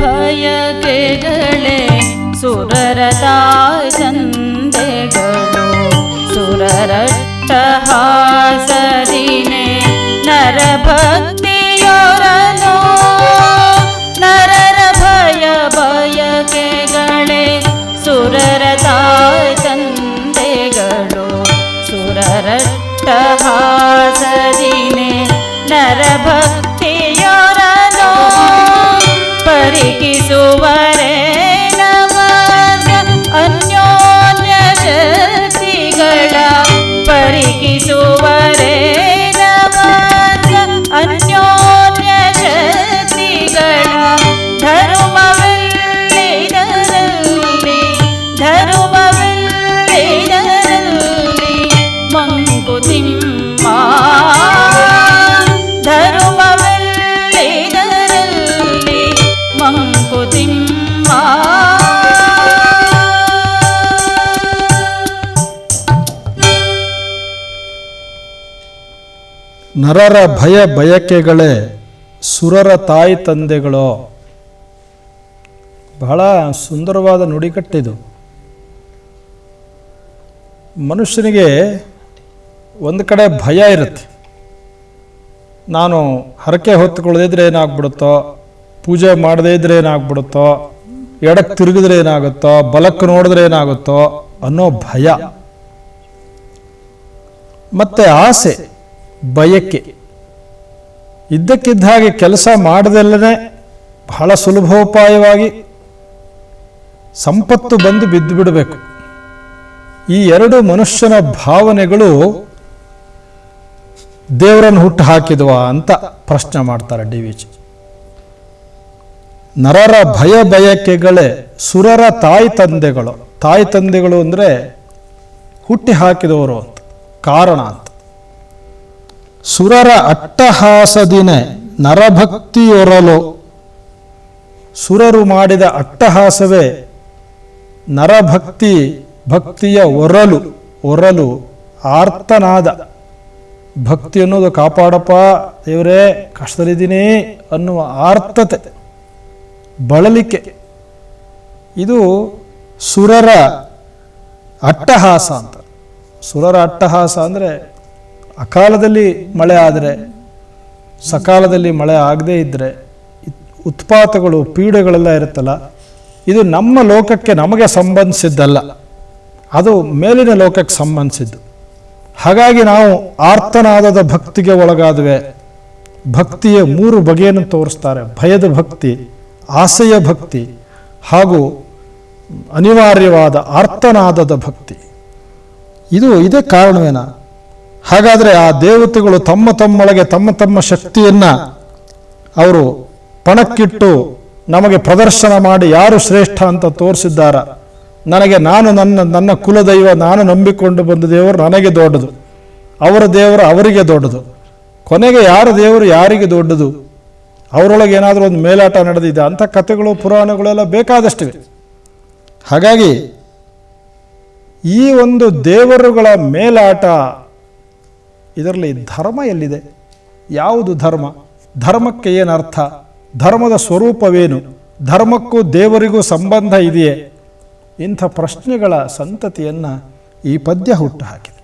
ಬಯಕೆಗಳೇ ಸುರರ ತಂದೆಗಳು ಸುರರಟ್ಟ ಹಾಸರಿನೆ ನರಭಕ್ತಿಯೊರನು ನರರ ಭಯ ಬಯಕೆಗಳೇ ಸುರರ ತಂದೆಗಳು ಸುರರಟ್ಟ ಹಾಸರಿನೆ ನರಭಕ್ತಿಯೊರನು ನರರ ಭಯ ಬಯಕೆಗಳೇ ಸುರರ ತಾಯಿ ತಂದೆಗಳು? ಬಹಳ ಸುಂದರವಾದ ನುಡಿಕಟ್ಟಿದು ಮನುಷ್ಯನಿಗೆ ಒಂದು ಕಡೆ ಭಯ ಇರುತ್ತೆ. ನಾನು ಹರಕೆ ಹೊತ್ತುಕೊಳ್ಳದಿದ್ರೆ ಏನಾಗ್ಬಿಡುತ್ತೋ, ಪೂಜೆ ಮಾಡದೇ ಇದ್ರೆ ಏನಾಗ್ಬಿಡುತ್ತೋ, ಎಡಕ್ಕೆ ತಿರುಗಿದ್ರೆ ಏನಾಗುತ್ತೋ, ಬಲಕ್ಕೆ ನೋಡಿದ್ರೆ ಏನಾಗುತ್ತೋ ಅನ್ನೋ ಭಯ. ಮತ್ತೆ ಆಸೆ. ಬಯಕೆ ಇದ್ದಕ್ಕಿದ್ದ ಹಾಗೆ ಕೆಲಸ ಮಾಡದಲ್ಲೇ ಬಹಳ ಸುಲಭೋಪಾಯವಾಗಿ ಸಂಪತ್ತು ಬಂದು ಬಿದ್ದು ಬಿಡಬೇಕು. ಈ ಎರಡು ಮನುಷ್ಯನ ಭಾವನೆಗಳು ದೇವರನ್ನು ಹುಟ್ಟು ಹಾಕಿದ್ವಾ ಅಂತ ಪ್ರಶ್ನೆ ಮಾಡ್ತಾರೆ ಡಿ ವಿ ನರರ ಭಯ ಬಯಕೆಗಳೇ ಸುರರ ತಾಯಿ ತಂದೆಗಳು. ತಾಯಿ ತಂದೆಗಳು ಅಂದರೆ ಹುಟ್ಟಿ ಹಾಕಿದವರು ಅಂತ. ಕಾರಣ ಅಂತ. ಸುರರ ಅಟ್ಟಹಾಸದಿನೆ ನರಭಕ್ತಿಯೊರಲು. ಸುರರು ಮಾಡಿದ ಅಟ್ಟಹಾಸವೇ ನರಭಕ್ತಿ ಭಕ್ತಿಯ ಒರಲು ಒರಲು ಆರ್ತನಾದ. ಭಕ್ತಿ ಅನ್ನೋದು ಕಾಪಾಡಪ್ಪ, ದೇವರೇ, ಕಷ್ಟದಲ್ಲಿದ್ದೀನಿ ಅನ್ನುವ ಆರ್ತತೆ, ಬಳಲಿಕೆ. ಇದು ಸುರರ ಅಟ್ಟಹಾಸ ಅಂತ. ಸುರರ ಅಟ್ಟಹಾಸ ಅಂದರೆ ಅಕಾಲದಲ್ಲಿ ಮಳೆ ಆದರೆ, ಸಕಾಲದಲ್ಲಿ ಮಳೆ ಆಗದೇ ಇದ್ದರೆ ಉತ್ಪಾತಗಳು, ಪೀಡೆಗಳೆಲ್ಲ ಇರುತ್ತಲ್ಲ, ಇದು ನಮ್ಮ ಲೋಕಕ್ಕೆ ನಮಗೆ ಸಂಬಂಧಿಸಿದ್ದಲ್ಲ. ಅದು ಮೇಲಿನ ಲೋಕಕ್ಕೆ ಸಂಬಂಧಿಸಿದ್ದು. ಹಾಗಾಗಿ ನಾವು ಆರ್ತನಾದದ ಭಕ್ತಿಗೆ ಒಳಗಾದುವೆ. ಭಕ್ತಿಯ ಮೂರು ಬಗೆಯನ್ನು ತೋರಿಸ್ತಾರೆ. ಭಯದ ಭಕ್ತಿ, ಆಸೆಯ ಭಕ್ತಿ ಹಾಗೂ ಅನಿವಾರ್ಯವಾದ ಆರ್ತನಾದದ ಭಕ್ತಿ. ಇದು, ಇದೇ ಕಾರಣವೇನ? ಹಾಗಾದರೆ ಆ ದೇವತೆಗಳು ತಮ್ಮ ತಮ್ಮೊಳಗೆ ತಮ್ಮ ತಮ್ಮ ಶಕ್ತಿಯನ್ನು ಅವರು ಪಣಕ್ಕಿಟ್ಟು ನಮಗೆ ಪ್ರದರ್ಶನ ಮಾಡಿ ಯಾರು ಶ್ರೇಷ್ಠ ಅಂತ ತೋರಿಸಿದ್ದಾರ? ನನಗೆ ನಾನು ನನ್ನ ನನ್ನ ಕುಲದೈವ ನಾನು ನಂಬಿಕೊಂಡು ಬಂದ ದೇವರು ನನಗೆ ದೊಡ್ಡದು. ಅವರ ದೇವರು ಅವರಿಗೆ ದೊಡ್ಡದು. ಕೊನೆಗೆ ಯಾರ ದೇವರು ಯಾರಿಗೆ ದೊಡ್ಡದು? ಅವರೊಳಗೆ ಏನಾದರೂ ಒಂದು ಮೇಲಾಟ ನಡೆದಿದೆ ಅಂಥ ಕಥೆಗಳು, ಪುರಾಣಗಳೆಲ್ಲ ಬೇಕಾದಷ್ಟಿವೆ. ಹಾಗಾಗಿ ಈ ಒಂದು ದೇವರುಗಳ ಮೇಲಾಟ ಇದರಲ್ಲಿ ಧರ್ಮ ಎಲ್ಲಿದೆ? ಯಾವುದು ಧರ್ಮ? ಧರ್ಮಕ್ಕೆ ಏನರ್ಥ ಧರ್ಮದ ಸ್ವರೂಪವೇನು? ಧರ್ಮಕ್ಕೂ ದೇವರಿಗೂ ಸಂಬಂಧ ಇದೆಯೇ? ಇಂಥ ಪ್ರಶ್ನೆಗಳ ಸಂತತಿಯನ್ನು ಈ ಪದ್ಯ ಹುಟ್ಟು ಹಾಕಿದೆ.